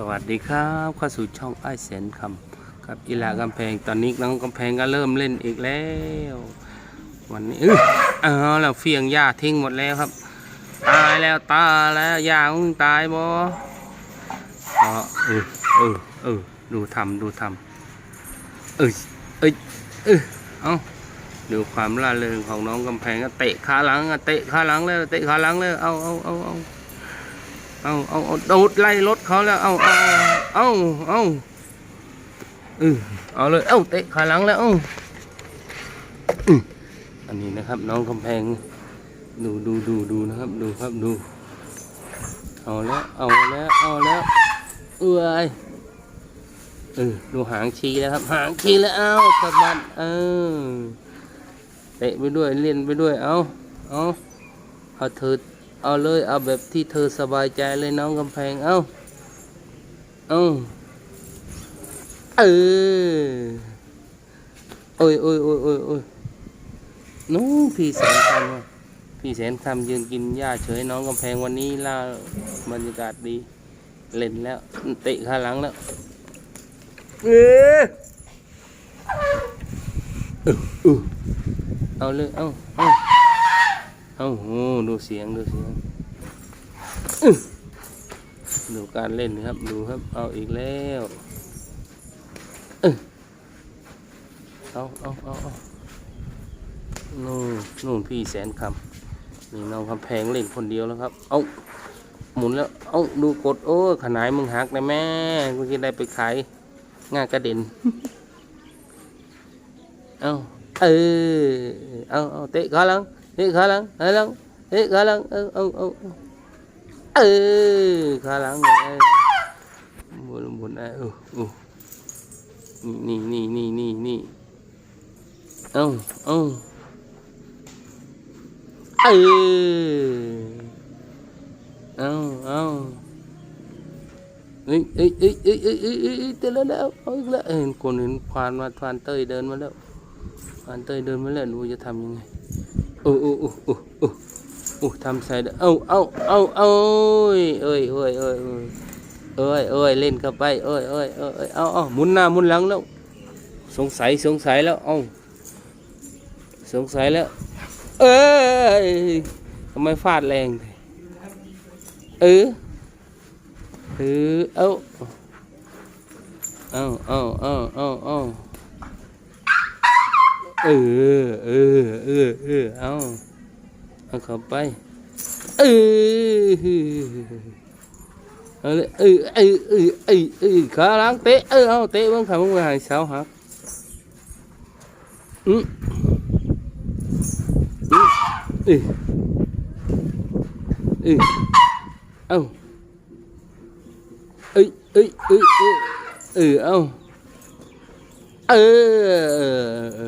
สวัสดีครับเข้าสู่ช่องไอ้ายแสนคำครับอีลากำแพงตอนนี้น้องกำแพงก็เริ่มเล่นอีกแล้ว วันนี้เออเอาแล้วเฟียงหญ้าทิ้งหมดแล้วครับ ตายแล้วตายแล้วหญ้ามึงตายบ่อ๋อเออเออเออดูทำดูทำเออเอยเออเอาดูความล่าเริงของน้องกำแพงก็เตะขาหลังเตะขาหลังแล้วเตะขาหลังแล้วเอาเอาเอาเอา เอาเอาเอาโดดไล่รถเขาแล้ว เอาเอาเอาเอาเออเอาเลย เอาเตะขาหลังแล้วเอออันนี้นะครับ น้องกำแพง ดูดูดูดูนะครับ ดูครับดู เอาแล้ว เอาแล้ว เอาแล้ว เอ้ยเออดูหางชีแล้วครับ หางชีแล้ว เอาสะบัดเออเตะไปด้วยเล่นไปด้วย เอาเอาเอาเธอ เอาเลยเอาแบบที่เธอสบายใจเลยน้องกำแพง เอาเอาเออ โอ้ยโอ้ยโอ้ยโอ้ยโอ้ยนู้นพี่แสนคำพี่แสนคำยืนกินหญ้าเฉยน้องกำแพงวันนี้ล่าบรรยากาศดี เล่นแล้วเตะขาหลังแล้วเออเออเออเอาเลย เอาเอา เอาโอ้ดูเสียงดูเสียงดูการเล่นครับดูครับ เอาอีกแล้วอื้อเอาเอาเอาเอานู่นนู่นพี่แสนคำนี่น้องคำแพงเล่นคนเดียวแล้วครับ เอาหมุนแล้วเอาดูกดโอ้ขนายมึงหักนะแม่กูจะได้ไปขายงากระเด็นเอาเออเอาเอาเตะขาหลัง ฮ้ขาลังขาหลังนี่ขาลังเออเออเออเออขาลังไงบนบนไงอ้เออเออนี่นี่นี่นี่นี่เอ้าเอ้าเออเอ้าเอ้าเอ้ยเอ้ยเอ้ยเอ้ยเอ้ยเอ้ยเอ้นแล้วเอาอีกแล้วเห็นคนเห็นผ่านมาผ่านเตยเดินมาแล้วผ่านเตยเดินมาแล้วหนูจะทำยังไง อ้โอ้โอ้โอ้โอ้โอ้ทำใส่ได้เอาเอาเอาเอาเอ้ยเอ้ยเอ้ยเอ้ยเอ้ยเอ้ยเล่นเข้าไปเอ้ยเอ้ยเอ้ยเอ้ยเอาเอาหมุนหน้าหมุนหลังแล้ว สงสัยสงสัยแล้วเอาสงสัยแล้ว เอ้ยทำไมฟาดแรงเออเออเอาเอาเอาเอาเอา เออ เออ เออ เออ เอาเอาเข้าไป เออ เอาเลยเออเออเออเออเออขาล้างเตะ เออ เอาเตะบ้างขาบ้างหายสาหักอืมอืมเออเออเอาเอ้ยเอ้ยเอ้ยเอ้ยเออ เอาเอ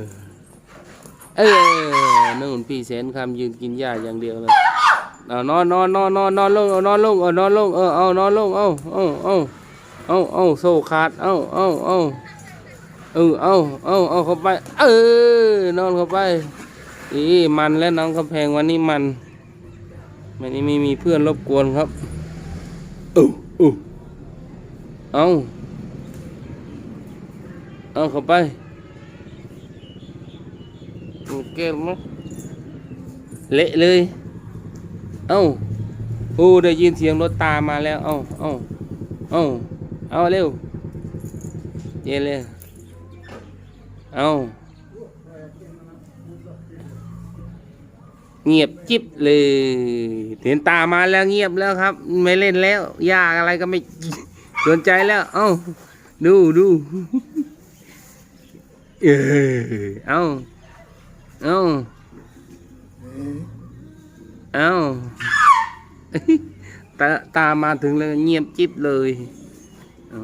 อ เออเออนู่นพี่แสนคำยืนกินหญ้าอย่างเดียวเลยเอานอนนอนนอนนอนนอนลงเอานอนลงเอานอนลงเออเอานอนลงเอาเอาเอาเอาเอาโซ่ขาดเอาเอาเอาเออเอาเอาเอาเข้าไป เออนอนเข้าไปอีมันแล้วน้องกำแพงวันนี้มันวันนี้ไม่มีเพื่อนรบกวนครับเออเออเอาเอาเข้าไป เกลมั้งเละเลยเอ้าโอ้ได้ยินเสียงรถตามมาแล้ว เอ้าเอ้าเอ้าเอาเร็วเย็นเลยเอาเงียบจิ๊บเลยเห็นตามาแล้วเงียบแล้วครับ ไม่เล่นแล้วยากอะไรก็ไม่สนใจแล้ว เอ้าดูดูเออเอ้า เอาเอาตาตามาถึงแล้วเงียบจิ๊บเลยเอา